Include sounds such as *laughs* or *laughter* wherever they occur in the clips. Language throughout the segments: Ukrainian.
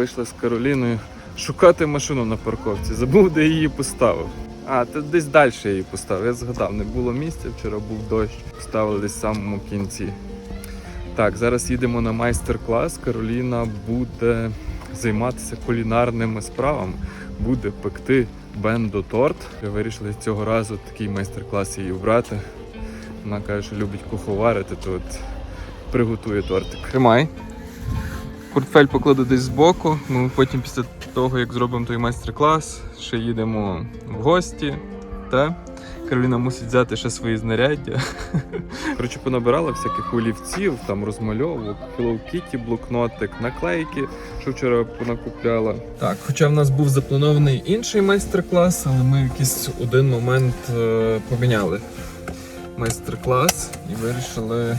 вийшли з Кароліною шукати машину на парковці. Забув, де її поставив. А, то десь далі її поставив. Я згадав, не було місця, вчора був дощ. Поставили десь в самому кінці. Так, зараз їдемо на майстер-клас. Кароліна буде займатися кулінарними справами, буде пекти бендо торт. Ми вирішили цього разу такий майстер-клас її брати. Вона каже, що любить куховарити, то от приготує тортик. Тримай. Портфель покладу десь збоку. Ми потім після того, як зробимо той майстер-клас, ще їдемо в гості. Та? Кароліна мусить взяти ще свої знаряддя. *laughs* Коротше, понабирала всяких олівців, там розмальовок, Kitty, блокнотик, наклейки, що вчора понакупляла. Так, хоча в нас був запланований інший майстер-клас, але ми в якийсь один момент е, поміняли майстер-клас і вирішили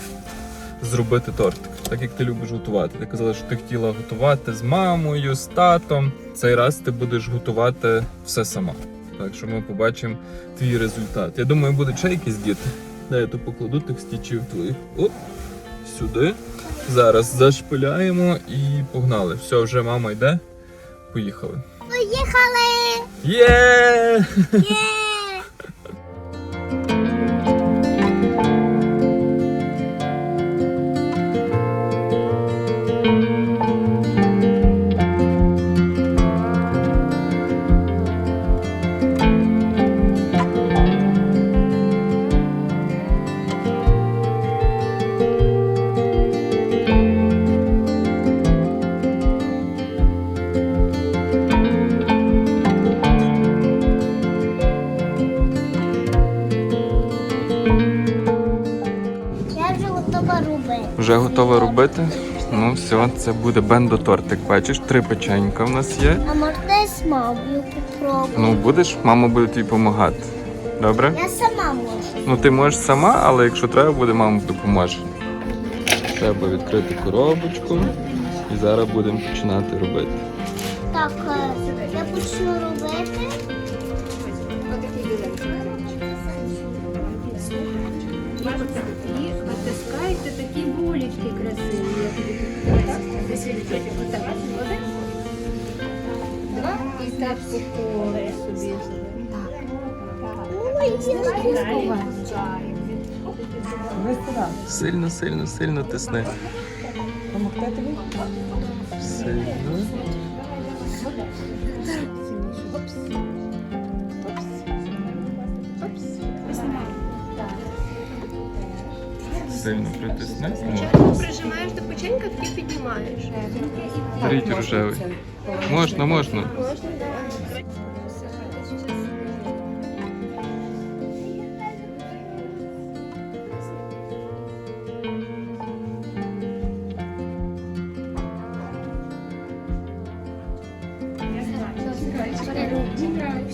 зробити тортик. Так як ти любиш готувати. Ти казала, що ти хотіла готувати з мамою, з татом. Цей раз ти будеш готувати все сама. Так що ми побачимо твій результат. Я думаю, будуть ще якісь діти. Дай я то покладу тих стічів твоїх. Оп, сюди. Зараз зашпиляємо і погнали. Все, вже мама йде. Поїхали. Поїхали! Є! Є! Вже готова робити. Ну все, це буде бендо тортик. Бачиш, три печенька в нас є. А можна з мамою попробувати? Ну будеш, мама буде тобі допомагати. Добре? Я сама можу. Ну ти можеш сама, але якщо треба буде, мама допоможе. Треба відкрити коробочку і зараз будемо починати робити. Так, е, я почну робити. Такі булечки красиві. Два. І так по собі. Сильно, сильно, сильно тисни. Сильно. Сильно притисни. Прижимаєш до печенька, тоді піднімаєш. Беріть рожевий. Можна, можна.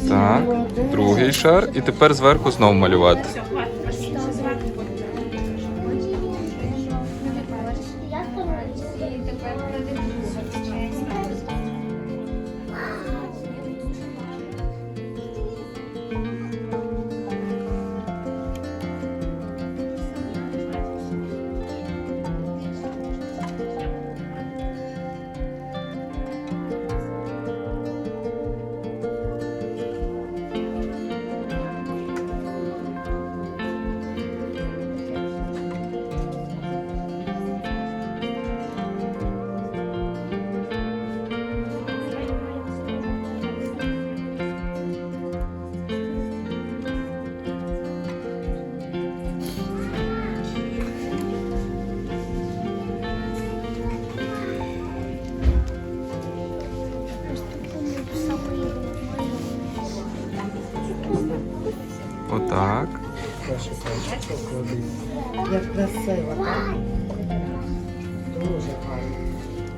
Так, другий шар. І тепер зверху знову малювати. Красиво, так? Дуже гарно.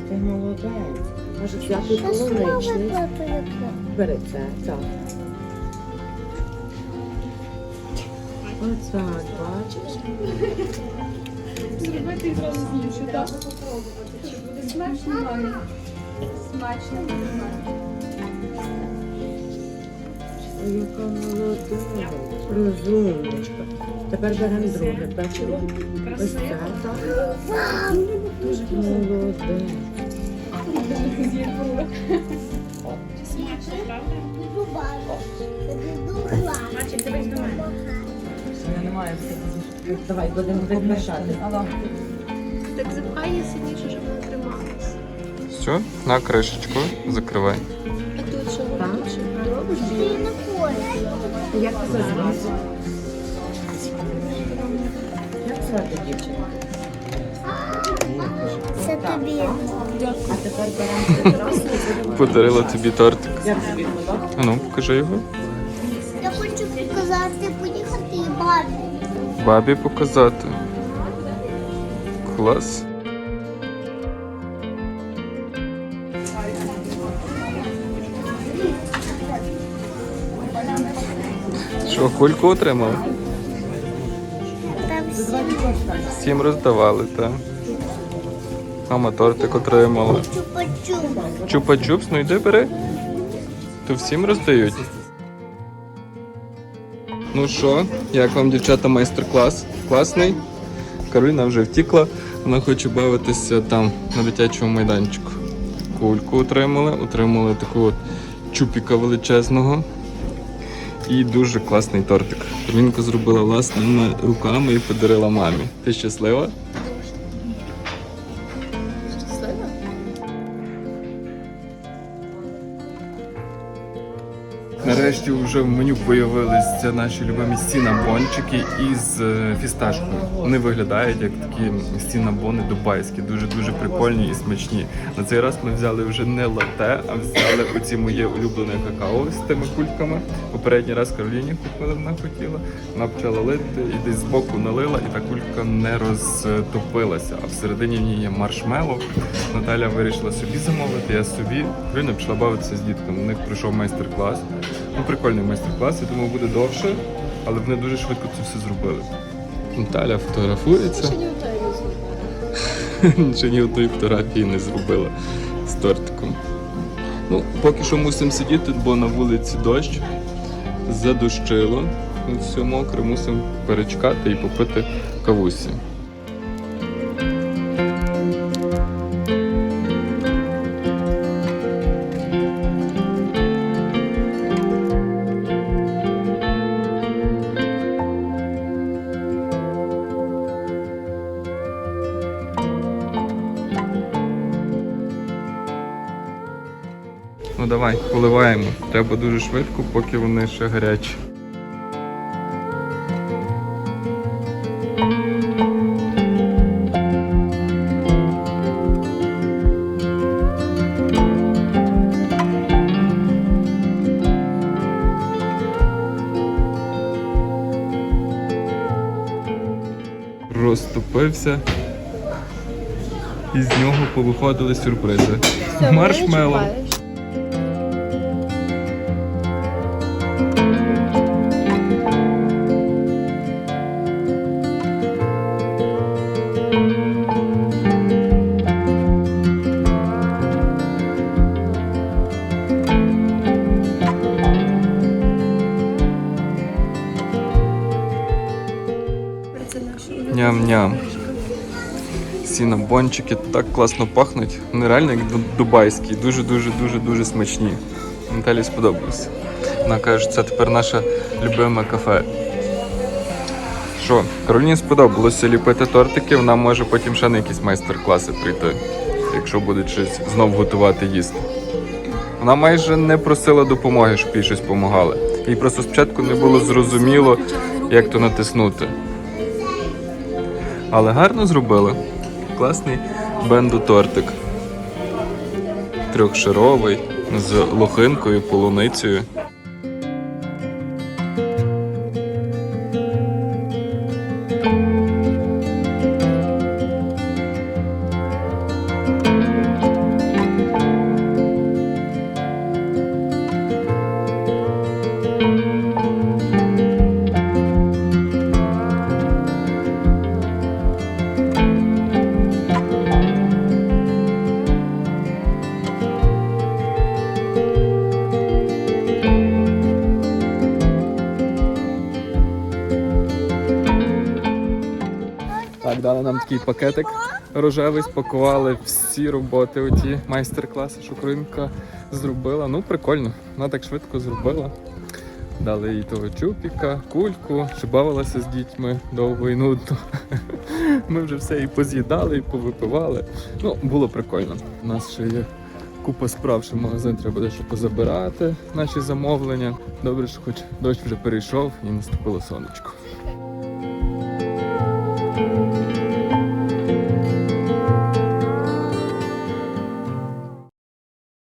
Ти молодець. Може взяти полуничний. Бери це, так. Оцак, бачиш? Зробити зразу з'ївши, так? Чи буде смачно мамі? Смачно буде мамі. Ой, яка молодець. Розумничка. Тепер беремо друге, бачили? Ось так? Дуже. Мальчик, дивись до мене. Маю Давай, будемо прикрашати. Так запхай її сильніше, щоб вона трималась. Все, на кришечку, закривай. А тут що? Тут що? Робиш? Як це звати? Як звати дівчинку? Це тобі. А тепер беремо. *laughs* Подарила тобі тортик. Як тобі подобається? А ну, покажи його. Я хочу показати, поїхати і бабі. Бабі показати. Клас. Що, кульку? Там всі Всім роздавали, так. Мама тортик отримала. чупа-чуп. Чупа-чупс, ну йди бери. То всім роздають. Ну що, як вам, дівчата, майстер-клас? Класний? Кароліна вже втікла, вона хоче бавитися там на дитячому майданчику. Кульку отримали, отримали таку от чупіка величезного. І дуже класний тортик. Каролінка зробила власними руками і подарила мамі. Ти? Щаслива? Нарешті вже в меню появилися наші любимі стінабончики із е, фісташкою. Вони виглядають як такі стінабони дубайські, дуже дуже прикольні і смачні. На цей раз ми взяли вже не лате, а взяли оці моє улюблене какао з тими кульками. Попередній раз Кароліні купила, вона хотіла. Вона почала лити і десь збоку налила, і та кулька не розтопилася. А всередині в ній є маршмеллоу. Наталя вирішила собі замовити, я собі. Кароліна почала бавитися з дітками. У них пройшов майстер-клас. Ну, прикольний майстер-клас, я думав, буде довше, але вони дуже швидко це все зробили. Наталя фотографується. Ще ні одної *laughs* фотографії не зробила з тортиком. Ну, поки що мусимо сидіти, бо на вулиці дощ. Задощило. Все мокре, мусимо перечекати і попити кавусі. Давай, поливаємо. Треба дуже швидко, поки вони ще гарячі. Розтопився. І з нього повиходили сюрпризи. Маршмеллоу. Ням-ням. Сінабончики так класно пахнуть. Вони реально як дубайські. Дуже-дуже дуже дуже смачні. Наталі сподобалось. Вона каже, що це тепер наше любиме кафе. Що, Кароліні сподобалося ліпити тортики, вона може потім ще на якісь майстер-класи прийти, якщо буде щось знов готувати їсти. Вона майже не просила допомоги, щоб їй щось допомагали. Їй просто спочатку не було зрозуміло, як то натиснути. Але гарно зробили. Класний бенду-тортик. Трьохшаровий з лохинкою, полуницею. Так, дали нам такий пакетик рожевий, спакували всі роботи, оті майстер-класи, що Українка зробила. Ну, прикольно, вона так швидко зробила. Дали їй того чупіка, кульку, ще бавилася з дітьми довго і нудно. *laughs* Ми вже все і поз'їдали, і повипивали. Ну, було прикольно. У нас ще є купа справ, що магазин треба дещо позабирати, наші замовлення. Добре, що хоч дощ вже перейшов і наступило сонечко.